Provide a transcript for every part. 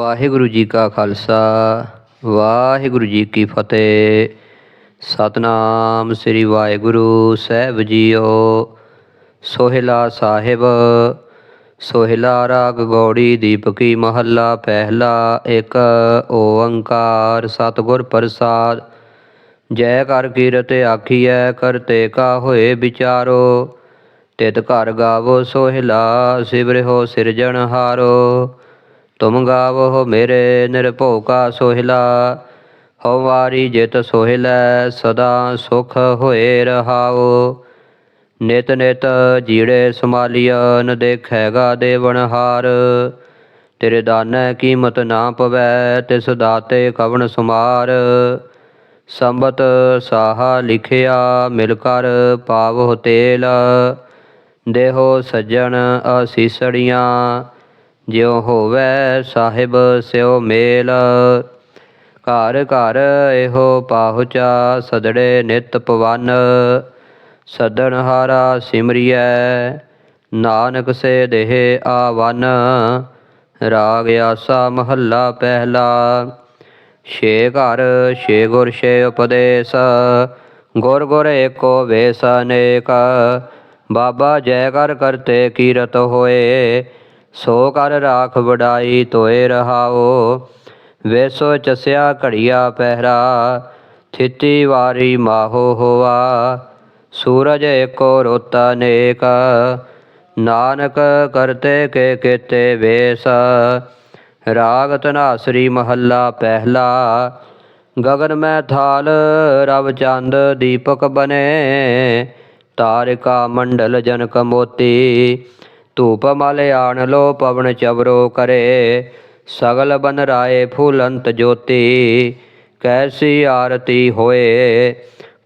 ਵਾਹਿਗੁਰੂ ਜੀ ਕਾ ਖਾਲਸਾ, ਵਾਹਿਗੁਰੂ ਜੀ ਕੀ ਫਤਿਹ। ਸਤਨਾਮ ਸ੍ਰੀ ਵਾਹਿਗੁਰੂ ਸਾਹਿਬ ਜੀਓ। ਸੋਹਿਲਾ ਸਾਹਿਬ, ਸੋਹਿਲਾ ਰਾਗ ਗੌੜੀ ਦੀਪਕੀ ਮਹੱਲਾ, ਪਹਿਲਾ ਇੱਕ ਓੰਕਾਰ ਸਤਿਗੁਰ ਪ੍ਰਸਾਦ। ਜੈ ਕਰ ਕੀਰਤ ਆਖੀਐ ਕਰਤੇ ਕਾ ਹੋਏ ਵਿਚਾਰੋ। ਤਿਤ ਘਰ ਗਾਵੋ ਸੋਹਿਲਾ ਸਿਵਰਿਹੋ ਸਿਰਜਣ ਹਾਰੋ ਤੁਮ ਗਾਵੋ ਮੇਰੇ ਨਿਰਭਉ ਕਾ ਸੋਹਿਲਾ, ਹਉ ਵਾਰੀ ਜਿਤ ਸੋਹਿਲੈ ਸਦਾ ਸੁਖ ਹੋਏ ਰਹਾਓ ਨਿਤ ਨਿਤ ਜੀੜੇ ਸਮਾਲੀਆ ਨ ਦੇਖੈਗਾ ਦੇਵਨਹਾਰ ਤੇਰੇ ਦਾਨੈ ਕੀਮਤ ਨਾ ਪਵੈ ਤਿਸ ਦਾਤੇ ਕਵਣ ਸੁਮਾਰ। ਸੰਬਤ ਸਾਹਾ ਲਿਖਿਆ ਮਿਲ ਕਰ ਪਾਵੋ ਤੇਲ, ਦੇਹੋ ਸੱਜਣ ਅਸੀਸੜੀਆਂ ਜਿਉ ਹੋਵੇ ਸਾਹਿਬ ਸਿਉ ਮੇਲ। ਘਰ ਘਰ ਇਹੋ ਪਾਹੁਚਾ ਸਦੜੇ ਨਿਤ ਪਵਨ। ਸਦਨ ਹਾਰਾ ਸਿਮਰਿਐ, ਨਾਨਕ ਸੇ ਦੇਹ ਆਵਨ। ਰਾਗ ਆਸਾ ਮਹੱਲਾ ਪਹਿਲਾ, ਛੇ ਘਰ, ਛੇ ਗੁਰ, ਛੇ ਉਪਦੇਸ਼। ਗੁਰ ਗੁਰ ਏਕੋ ਵੇਸ ਅਨੇਕ। ਬਾਬਾ ਜੈ ਕਰ ਕਰਤੇ ਕੀਰਤ ਹੋਏ। ਸੋ ਕਰ ਰਾਖ ਵਡਾਈ ਤੋਏ ਰਹਾਓ, ਵੇਸੋ ਚਸਿਆ ਘੜੀਆ ਪਹਿਰਾ, ਥਿਤੀ ਵਾਰੀ ਮਾਹੋ ਹੋਆ, ਸੂਰਜ ਏਕੋ ਰੋਤ ਅਨੇਕ ਨਾਨਕ ਕਰਤੇ ਕੇ ਕੀਤੇ ਵੇਸ ਰਾਗ ਧਨਾਸਰੀ ਮਹੱਲਾ ਪਹਿਲਾ, ਗਗਨ ਮੈਂ ਥਾਲ ਰਵ ਚੰਦ ਦੀਪਕ ਬਨੇ, ਤਾਰਿਕਾ ਮੰਡਲ ਜਨਕ ਮੋਤੀ ਧੂਪ ਮਲ ਆਣ ਲੋ ਪਵਨ ਚਵਰੋ ਕਰੇ। ਸਗਲ ਬਨ ਰਾਏ ਫੂਲੰਤ ਜੋਤੀ, ਕੈਸੀ ਆਰਤੀ ਹੋਏ।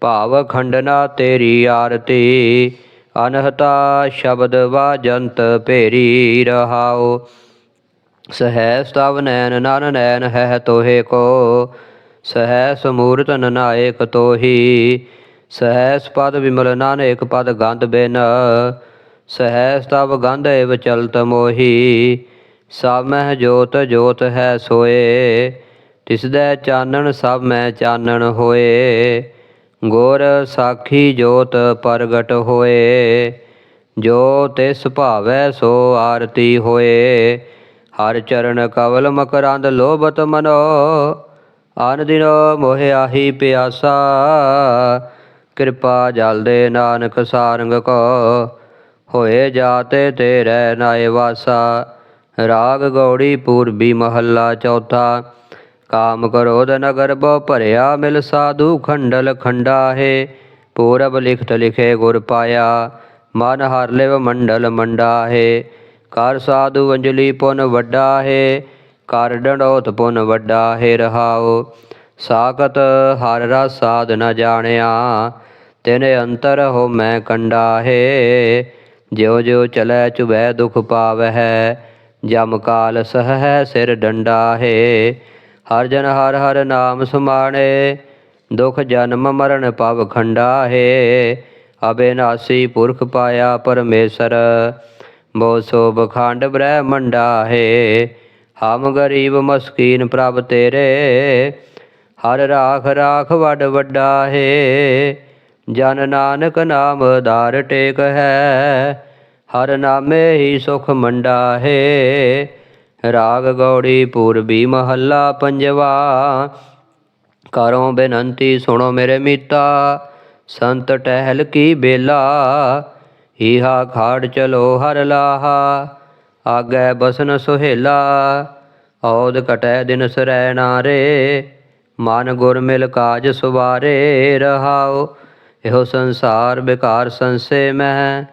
ਭਾਵ ਖੰਡਨਾ ਤੇਰੀ ਆਰਤੀ, ਅਨਹਤਾ ਸ਼ਬਦ ਵਾਜੰਤ ਭੇਰੀ ਰਹਾਓ ਸਹਿ ਸਤਵ ਨੈਨ ਨਨ ਨੈਨ ਹੈ ਤੋਹੇ ਕੋ ਸਹਿ ਸਮੂਰਤ ਨਨਾਇਕ ਤੋਹੀ। ਸਹਿ ਪਦ ਵਿਮਲ ਨਾਨਕ ਪਦ ਗੰਧ ਬਿਨ ਸਹਿ ਸਤਵ ਗੰਧ ਏਵ ਚਲਤ ਮੋਹੀ, ਸਭ ਮਹਿ ਜੋਤ ਜੋਤ ਹੈ ਸੋਏ ਤਿਸ ਦੇ ਚਾਨਣ ਸਭ ਮੈਂ ਚਾਨਣ ਹੋਏ, ਗੁਰ ਸਾਖੀ ਜੋਤ ਪ੍ਰਗਟ ਹੋਏ, ਜੋ ਤਿਸ ਭਾਵੈ ਸੋ ਆਰਤੀ ਹੋਏ, ਹਰ ਚਰਨ ਕਵਲ ਮਕਰੰਦ ਲੋਭਤ ਮਨੋ ਆਨ ਦਿਨ ਮੋਹ ਆਹੀ ਪਿਆਸਾ, ਕਿਰਪਾ ਜਲ ਦੇ ਨਾਨਕ ਸਾਰੰਗ ਕੋ ਹੋਏ ਜਾਤੇ ਰਹਿ ਨਾਏ ਵਾਸਾ। ਰਾਗ ਗੌੜੀ ਪੂਰਬੀ ਮਹੱਲਾ ਚੌਥਾ। ਕਾਮ ਕ੍ਰੋਧ ਨਗਰ ਬੋ ਭਰਿਆ ਮਿਲ ਸਾਧੂ ਖੰਡਲ ਖੰਡਾ ਹੈ ਪੂਰਬ ਲਿਖਤ ਲਿਖੇ ਗੁਰ ਪਾਇਆ, ਮਨ ਹਰ ਲਿਵ ਮੰਡਲ ਮੰਡਾ ਹੈ ਕਰ ਸਾਧੂ ਅੰਜਲੀ ਪੁਨ ਵੱਡਾ ਹੈ ਕਰ ਡੰਡੋਤ ਪੁਨ ਵੱਡਾ ਹੈ ਰਹਾਓ ਸਾਖਤ ਹਰ ਰਸ ਸਾਧ ਨ ਜਾਣਿਆ, ਤਿਨ ਅੰਤਰ ਹੋ ਮੈਂ ਕੰਡਾ ਹੈ ਜਿਉ ਜਿਉ ਚਲੈ ਚੁਬੈ ਦੁਖ ਪਾਵਹਿ, ਜਮ ਕਾਲ ਸਹੈ ਸਿਰ ਡੰਡਾ ਹੈ ਹਰ ਜਨ ਹਰ ਹਰ ਨਾਮ ਸੁਮਾਣੇ, ਦੁਖ ਜਨਮ ਮਰਨ ਪਵ ਖੰਡਾ ਹੈ ਅਬੇਨਾਸੀ ਪੁਰਖ ਪਾਇਆ ਪਰਮੇਸ਼ਰ, ਬੋ ਸੋ ਬਖੰਡ ਬ੍ਰਹਮੰਡਾ ਹੈ ਹਮ ਗਰੀਬ ਮਸਕੀਨ ਪ੍ਰਭ ਤੇਰੇ, ਹਰ ਰਾਖ ਰਾਖ ਵੱਡ ਵੱਡਾ ਹੈ ਜਨ ਨਾਨਕ ਨਾਮ ਧਾਰ ਟੇਕ ਹੈ, ਹਰ ਨਾਮੇ ਹੀ ਸੁਖ ਮੰਡਾ ਹੈ। ਰਾਗ ਗੌੜੀ ਪੂਰਬੀ ਮਹੱਲਾ ਪੰਜਵਾ, ਕਰੋ ਬੇਨੰਤੀ ਸੁਣੋ ਮੇਰੇ ਮੀਤਾ, ਸੰਤ ਟਹਿਲ ਕੀ ਬੇਲਾ, ਈਹਾ ਖਾੜ ਚਲੋ ਹਰ ਲਾਹਾ, ਆਗੇ ਬਸਨ ਸੁਹੇਲਾ ਔਦ ਕਟੈ ਦਿਨ ਸਰੈ ਨਾਰੇ ਮਨ ਗੁਰ ਮਿਲ ਕਾਜ ਸੁਵਾਰੇ ਰਹਾਓ ਇਹੋ ਸੰਸਾਰ ਬੇਕਾਰ ਸੰਸੇ ਮਹਿ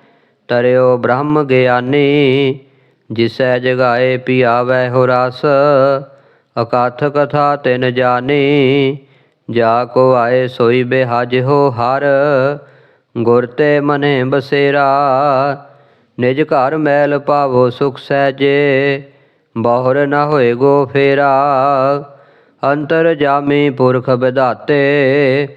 ਤਰਿਓ ਬ੍ਰਹਮ ਗਿਆਨੀ, ਜਿਸੈ ਜਗਾਏ ਪਿਆਵੈ ਹੋ ਰਸ, ਅਕਾਥ ਕਥਾ ਤਿਨ ਜਾਣੀ ਜਾ ਕੋ ਆਏ ਸੋਈ ਬਿਹਾਜ ਹੋ ਹਰ, ਗੁਰ ਤੇ ਮਨੇ ਬਸੇਰਾ, ਨਿਜ ਘਰ ਮੈਲ ਪਾਵੋ ਸੁਖ ਸਹਿਜੇ, ਬਾਹਰ ਨਾ ਹੋਏ ਗੋ ਫੇਰਾ, ਅੰਤਰ ਜਾਮੀ ਪੁਰਖ ਵਿਧਾਤੇ